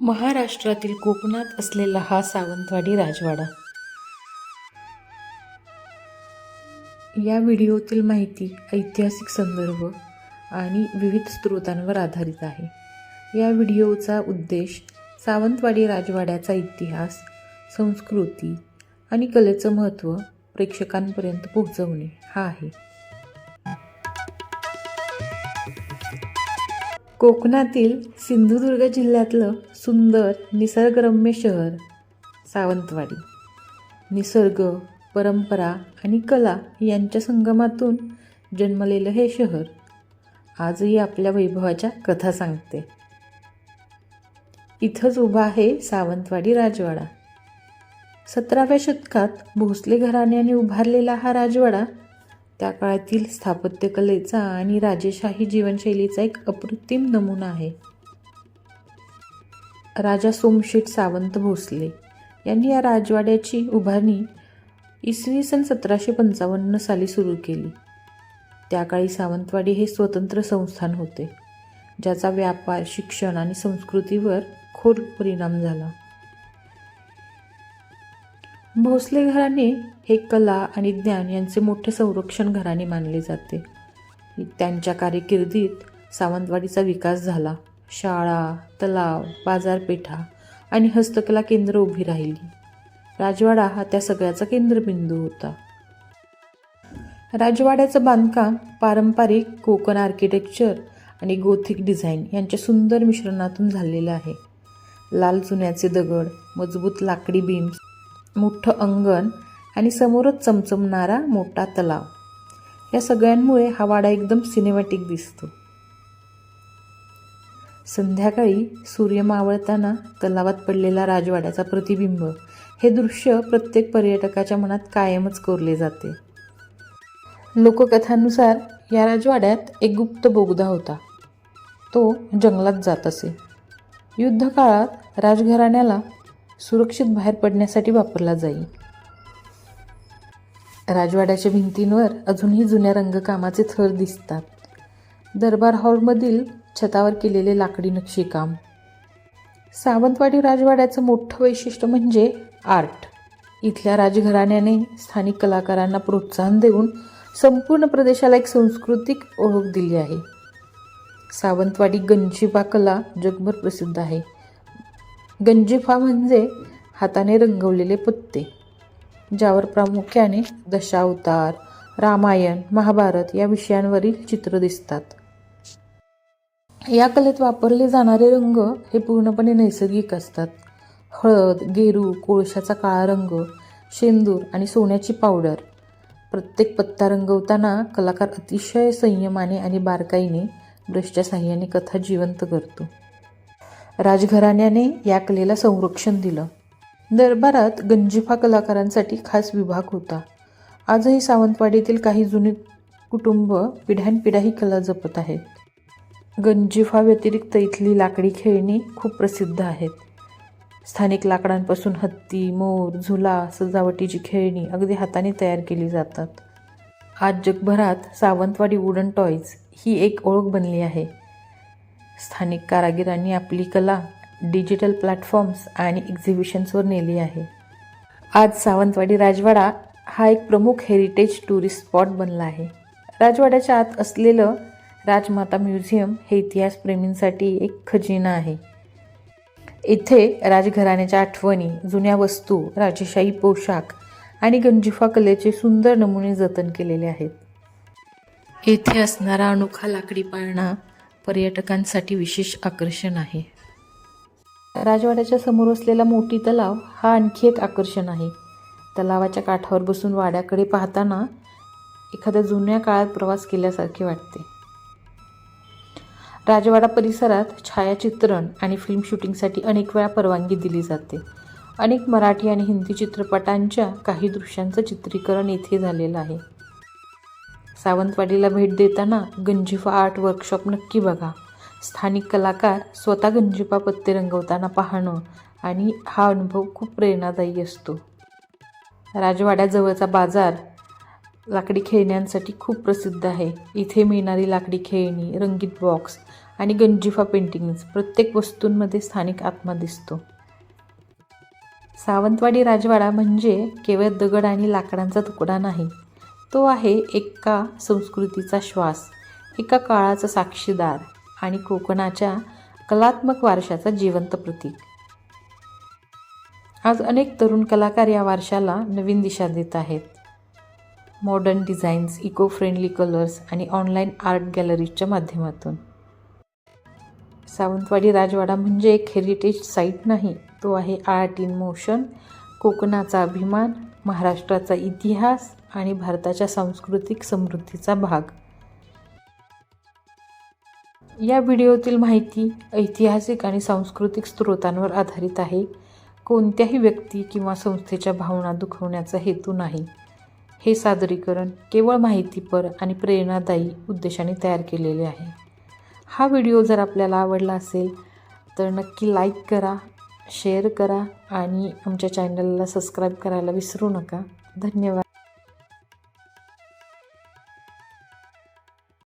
महाराष्ट्रातील कोकणात असलेला हा सावंतवाडी राजवाडा. या व्हिडिओतील माहिती ऐतिहासिक संदर्भ आणि विविध स्रोतांवर आधारित आहे. या व्हिडिओचा उद्देश सावंतवाडी राजवाड्याचा इतिहास संस्कृती आणि कलेचं महत्त्व प्रेक्षकांपर्यंत पोहोचवणे हा आहे. कोकणातील सिंधुदुर्ग जिल्ह्यातलं सुंदर निसर्गरम्य शहर सावंतवाडी. निसर्ग परंपरा आणि कला यांच्या संगमातून जन्मलेलं हे शहर आजही आपल्या वैभवाच्या कथा सांगते. इथंच उभा आहे सावंतवाडी राजवाडा. सतराव्या शतकात भोसले घराण्याने उभारलेला हा राजवाडा त्या काळातील स्थापत्यकलेचा आणि राजेशाही जीवनशैलीचा एक अप्रतिम नमुना आहे. राजा सोमशेठ सावंत भोसले यांनी या राजवाड्याची उभारणी इसवी सन सतराशे पंचावन्न साली सुरू केली. त्या काळी सावंतवाडी हे स्वतंत्र संस्थान होते ज्याचा व्यापार शिक्षण आणि संस्कृतीवर खोल परिणाम झाला. भोसले घराणे हे कला आणि ज्ञान यांचे मोठे संरक्षण घराणे मानले जाते. त्यांच्या कारकिर्दीत सावंतवाडीचा विकास झाला. शाळा तलाव बाजारपेठा आणि हस्तकला केंद्र उभी राहिली. राजवाडा हा त्या सगळ्याचा केंद्रबिंदू होता. राजवाड्याचं बांधकाम पारंपरिक कोकण आर्किटेक्चर आणि गोथिक डिझाईन यांच्या सुंदर मिश्रणातून झालेलं आहे. लाल चुन्याचे दगड मजबूत लाकडी बीम्स मोठं अंगण आणि समोरच चमचमणारा मोठा तलाव. या सगळ्यांमुळे हा वाडा एकदम सिनेमॅटिक दिसतो. संध्याकाळी सूर्य मावळताना तलावात पडलेला राजवाड्याचा प्रतिबिंब. हे दृश्य प्रत्येक पर्यटकाच्या मनात कायमच कोरले जाते. लोककथांनुसार या राजवाड्यात एक गुप्त बोगदा होता. तो जंगलात जात असे. युद्धकाळात राजघराण्याला सुरक्षित बाहेर पडण्यासाठी वापरला जाई. राजवाड्याच्या भिंतींवर अजूनही जुन्या रंगकामाचे थर दिसतात. दरबार हॉलमधील छतावर केलेले लाकडी नक्षीकाम सावंतवाडी राजवाड्याचं मोठं वैशिष्ट्य म्हणजे आर्ट. इथल्या राजघराण्याने स्थानिक कलाकारांना प्रोत्साहन देऊन संपूर्ण प्रदेशाला एक सांस्कृतिक ओळख दिली आहे. सावंतवाडी गंजिफा कला जगभर प्रसिद्ध आहे. गंजिफा म्हणजे हाताने रंगवलेले पत्ते ज्यावर प्रामुख्याने दशावतार रामायण महाभारत या विषयांवरील चित्र दिसतात. या कलेत वापरले जाणारे रंग हे पूर्णपणे नैसर्गिक असतात. हळद गेरू कोळशाचा काळा रंग शेंदूर आणि सोन्याची पावडर. प्रत्येक पत्ता रंगवताना कलाकार अतिशय संयमाने आणि बारकाईने ब्रशच्या साह्याने कथा जिवंत करतो. राजघराण्याने या कलेला संरक्षण दिलं. दरबारात गंजिफा कलाकारांसाठी खास विभाग होता. आजही सावंतवाडीतील काही जुनी कुटुंब पिढ्यानपिढ्या ही कला जपत आहेत. गंजिफा व्यतिरिक्त इथली लाकडी खेळणी खूप प्रसिद्ध आहेत. स्थानिक लाकडांपासून हत्ती मोर झुला सजावटीची खेळणी अगदी हाताने तयार केली जातात. आज जगभरात सावंतवाडी वुडन टॉयज ही एक ओळख बनली आहे. स्थानिक कारागिरांनी आपली कला डिजिटल प्लॅटफॉर्म्स आणि एक्झिबिशन्सवर नेली आहे. आज सावंतवाडी राजवाडा हा एक प्रमुख हेरिटेज टुरिस्ट स्पॉट बनला आहे. राजवाड्याच्या आत असलेलं राजमाता म्युझियम हे इतिहासप्रेमींसाठी एक खजिना आहे. इथे राजघराण्याच्या आठवणी जुन्या वस्तू राजेशाही पोशाख आणि गंजिफा कलेचे सुंदर नमुने जतन केलेले आहेत. येथे असणारा अनोखा लाकडी पाळणा पर्यटकांसाठी विशेष आकर्षण आहे. राजवाड्याच्या समोर असलेला मोठी तलाव हा आणखी एक आकर्षण आहे. तलावाच्या काठावर बसून वाड्याकडे पाहताना एखाद्या जुन्या काळात प्रवास केल्यासारखे वाटते. राजवाडा परिसरात छायाचित्रण आणि फिल्म शूटिंगसाठी अनेक वेळा परवानगी दिली जाते. अनेक मराठी आणि हिंदी चित्रपटांच्या काही दृश्यांचं चित्रीकरण येथे झालेलं आहे. सावंतवाडीला भेट देताना गंजिफा आर्ट वर्कशॉप नक्की बघा. स्थानिक कलाकार स्वतः गंजिफा पत्ते रंगवताना पाहणं आणि हा अनुभव खूप प्रेरणादायी असतो. राजवाड्याजवळचा बाजार लाकडी खेळण्यांसाठी खूप प्रसिद्ध आहे. इथे मिळणारी लाकडी खेळणी रंगीत बॉक्स आणि गंजिफा पेंटिंग्स प्रत्येक वस्तूंमध्ये स्थानिक आत्मा दिसतो. सावंतवाडी राजवाडा म्हणजे केवळ दगड आणि लाकडांचा तुकडा नाही तो आहे एका संस्कृतीचा श्वास एका काळाचा साक्षीदार आणि कोकणाच्या कलात्मक वारशाचा जिवंत प्रतीक. आज अनेक तरुण कलाकार या वारशाला नवीन दिशा देत आहेत. Modern designs eco friendly colours आणि ऑनलाईन आर्ट गॅलरीजच्या माध्यमातून. सावंतवाडी राजवाडा म्हणजे एक हेरिटेज साईट नाही तो आहे आर्ट इन मोशन कोकणाचा अभिमान महाराष्ट्राचा इतिहास आणि भारताच्या सांस्कृतिक समृद्धीचा भाग. या व्हिडिओतील माहिती ऐतिहासिक आणि सांस्कृतिक स्रोतांवर आधारित आहे. कोणत्याही व्यक्ती किंवा संस्थेच्या भावना दुखवण्याचा हेतू नाही. हे सादरीकरण केवळ माहितीपर आणि प्रेरणादायी उद्देशाने तयार केलेले आहे. हा व्हिडिओ जर आपल्याला आवडला असेल तर नक्की लाईक करा शेअर करा आणि आमच्या चॅनलला सबस्क्राईब करायला विसरू नका. धन्यवाद.